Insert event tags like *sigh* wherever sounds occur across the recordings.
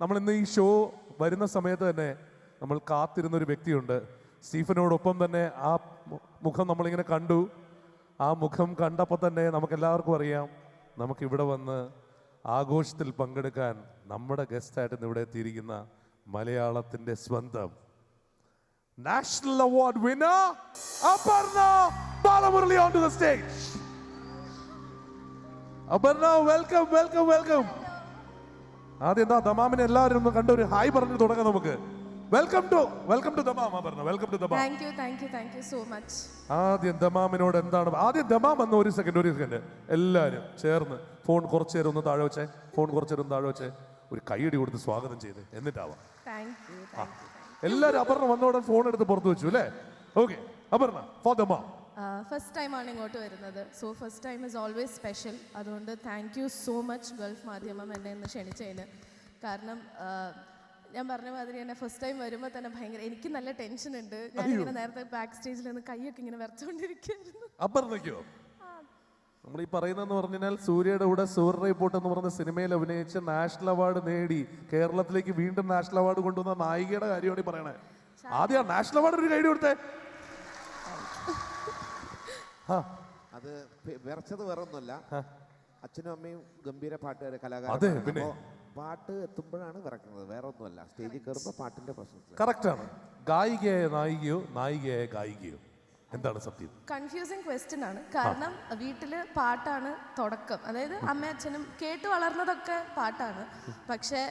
നമ്മൾ ഇന്ന് ഈ ഷോ വരുന്ന സമയത്ത് തന്നെ നമ്മൾ കാത്തിരുന്ന ഒരു വ്യക്തിയുണ്ട്. സ്റ്റീഫനോടൊപ്പം തന്നെ ആ മുഖം നമ്മളിങ്ങനെ കണ്ടു. ആ മുഖം കണ്ടപ്പോൾ തന്നെ നമുക്ക് എല്ലാവർക്കും അറിയാം നമുക്ക് ഇവിടെ വന്ന് ആഘോഷത്തിൽ പങ്കെടുക്കാൻ നമ്മുടെ ഗസ്റ്റായിട്ട് ഇവിടെ എത്തിയിരിക്കുന്ന മലയാളത്തിന്റെ സ്വന്തം national award winner Aparna Balamurali on to the stage Aparna welcome welcome welcome ആദ്യം എന്താ ദമാമിനെ എല്ലാവരും ഒന്ന് കണ്ടൊരു ഹായ് പറഞ്ഞു തുടങ്ങാം നമുക്ക്. Welcome to welcome to Dammam പറഞ്ഞു. Welcome to Dammam. Thank you thank you thank you so much ആദ്യം ദമാമിനോട് എന്താണ് ആദ്യം ദമാം എന്ന് ഒരു സെക്കൻഡ് ഒരു സെക്കൻഡ് എല്ലാവരും ചേർന്ന് ഫോൺ കുറച്ച് നേരം ഒന്ന് താഴെ വെച്ചേ. ഫോൺ കുറച്ച് നേരം താഴെ വെച്ചേ. ഒരു കൈയടി കൊടുത്ത് സ്വാഗതം ചെയ്ത്. എന്നിട്ടാവാം. എല്ലാവരും അപർണ വന്നോടെ ഫോൺ എടുത്ത് പുറത്ത് വെച്ചു അല്ലേ? Okay Aparna for Dammam. First ടൈമാണ് ഇങ്ങോട്ട് വരുന്നത്. So first time is always special അതുകൊണ്ട് thank you so much Gulf Madhyamam എന്നെ ഇന്ന് ക്ഷണിച്ചതിന്. കാരണം ഞാൻ പറഞ്ഞ മാതിരി തന്നെ ഫസ്റ്റ് ടൈം വരുമ്പോൾ തന്നെ ഭയങ്കര എനിക്ക് നല്ല ടെൻഷൻ ഉണ്ട്. ഞാനിങ്ങനെ നേരത്തെ ബാക്ക് സ്റ്റേജിൽ നിന്ന് കൈയൊക്കെ ഇങ്ങനെ വരച്ചുകൊണ്ടിരിക്കുകയായിരുന്നു നമ്മൾ ഈ പറയുന്നതെന്ന് പറഞ്ഞാൽ സൂര്യയുടെ കൂടെ സൂര്യ റിപ്പോർട്ട് എന്ന് പറഞ്ഞ സിനിമയിൽ അഭിനയിച്ച് നാഷണൽ അവാർഡ് നേടി. കേരളത്തിലേക്ക് വീണ്ടും നാഷണൽ അവാർഡ് കൊണ്ടുവന്ന നായികയുടെ കാര്യമാണ് ഈ പറയണേ. ആദ്യം നാഷണൽ അവാർഡ് ഒരു കൈ കൊടുത്തേ. അത് വിറച്ചത് വേറൊന്നുമല്ല. അച്ഛനും അമ്മയും ഗംഭീര പാട്ടുകാർ അതെ, പിന്നെ. പാട്ട് എത്തുമ്പോഴാണ് വിറക്കുന്നത് വേറെ ഒന്നുമല്ല സ്റ്റേജിൽ കയറുമ്പോൾ പാട്ടിന്റെ പ്രശ്നം കറക്റ്റ് ആണ് ഗായികയായ നായികയോ നായികയായ ഗായികയോ. എന്താണ് സത്യം? കൺഫ്യൂസിങ് ക്വസ്റ്റ്യൻ ആണ്. കാരണം വീട്ടിൽ പാട്ടാണ് തുടക്കം. അതായത് അമ്മ അച്ഛനും കേട്ട് വളർന്നതൊക്കെ പാട്ടാണ്. പക്ഷേ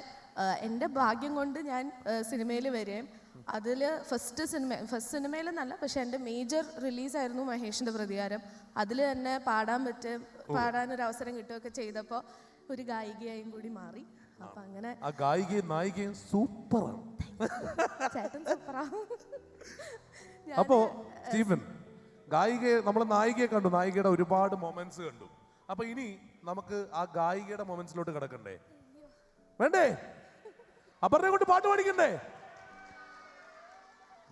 എന്റെ എന്റെ ഭാഗ്യം കൊണ്ട് ഞാൻ സിനിമയിൽ വരികയും അതിൽ ഫസ്റ്റ് സിനിമ ഫസ്റ്റ് സിനിമയിൽ എന്നല്ല പക്ഷെ എന്റെ മേജർ റിലീസായിരുന്നു മഹേഷിന്റെ പ്രതികാരം. അതിൽ തന്നെ പാടാൻ പറ്റും പാടാനൊരു അവസരം കിട്ടുകയൊക്കെ ചെയ്തപ്പോൾ ഒരു ഗായികയായും കൂടി മാറി. അപ്പം അങ്ങനെ ആ ഗായികയും നായികയും സൂപ്പറാണ്. ചേട്ടൻ സൂപ്പറാണ്. *laughs* അപ്പോ സ്റ്റീഫൻ ഗായികയെ നമ്മൾ നായികയെ കണ്ടു. നായികയുടെ ഒരുപാട് മൊമെന്റ്സ് കണ്ടു. അപ്പൊ ഇനി നമുക്ക് ആ ഗായികയുടെ മൊമെന്റ്സിലോട്ട് കിടക്കണ്ടേ? വേണ്ടേ? അപർണയെ കൊണ്ട് പാട്ട് പാടിക്കണ്ടേ?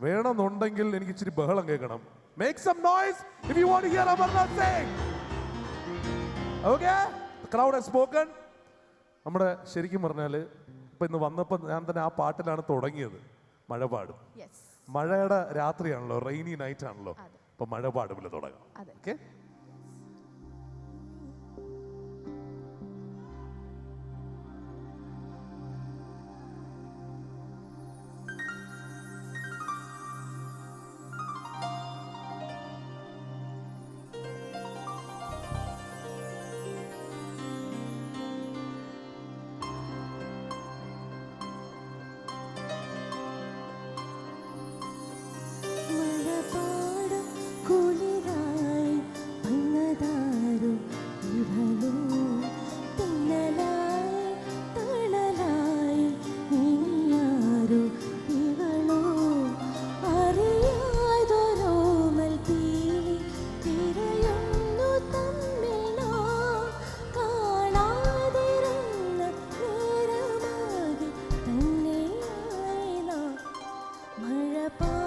വേണമെന്നുണ്ടെങ്കിൽ എനിക്ക് ഇച്ചിരി ബഹളം കേൾക്കണം. Make some noise if you want hear her sing okay crowd has spoken നമ്മുടെ ശരിക്കും പറഞ്ഞാൽ ഇപ്പൊ ഇന്ന് വന്നപ്പോൾ ഞാൻ തന്നെ ആ പാട്ടിലാണ് തുടങ്ങിയത്. മഴ പാടും. യെസ് മഴയുടെ രാത്രിയാണല്ലോ റെയിനി നൈറ്റ് ആണല്ലോ. അപ്പോൾ അപ്പൊ മഴ പാടുമില്ല തുടങ്ങാം. Okay the boy.